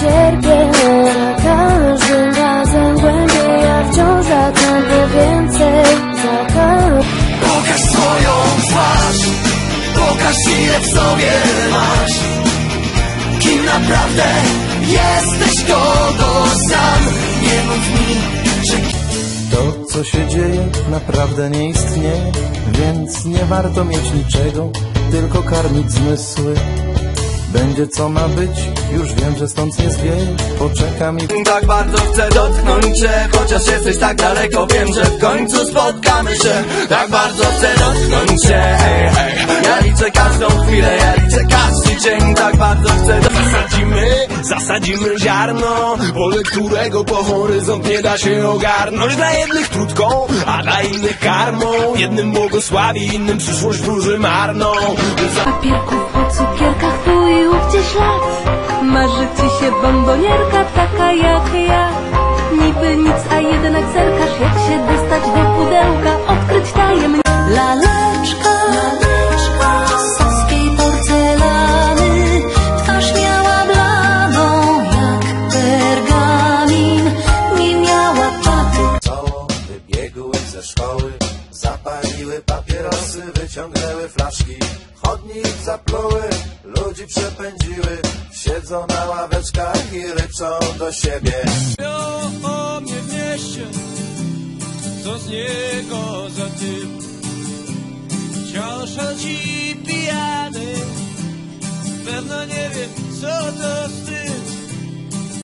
cierpię. Na każdym razem głębiej Ja wciąż zatem więcej za Pokaż swoją twarz Pokaż ile w sobie masz. Kim naprawdę jesteś kogo sam. Nie mów mi, że... To, co się dzieje, naprawdę nie istnieje Więc nie warto mieć niczego Tylko karmić zmysły. Będzie co ma być, już wiem, że stąd nie zwieje, poczekam i Tak bardzo chcę dotknąć cię Chociaż jesteś tak daleko. Wiem, że w końcu spotkamy się. Tak bardzo chcę dotknąć cię hej, hej. Ja liczę każdą chwilę Ja liczę każdy dzień. Tak bardzo chcę do... Zasadzimy, zasadzimy ziarno Pole którego po horyzont nie da się ogarnąć. Dla jednych trudką, a dla innych karmą Jednym błogosławi, innym przyszłość wróży marną. Papierków o cukierkach tu i ówdzie ślad. Marzy ci się bombonierka taka jak ja. Niby nic, a jednak zerkasz jak się dostać do pudełka Odkryć tajemnicę Laleczka, laleczka z saskiej porcelany. Twarz miała bladą jak pergamin. Nie miała patyk Czoło wybiegły ze szkoły, zapaliły papierosy, wyciągnęły flaszki, chodnik zapluły, ludzi przepędziły, siedzą na ławeczkach i ryczą do siebie. o mnie w mieście Co z niego za typ Wciąż ci pijany Pewno nie wie co to z tym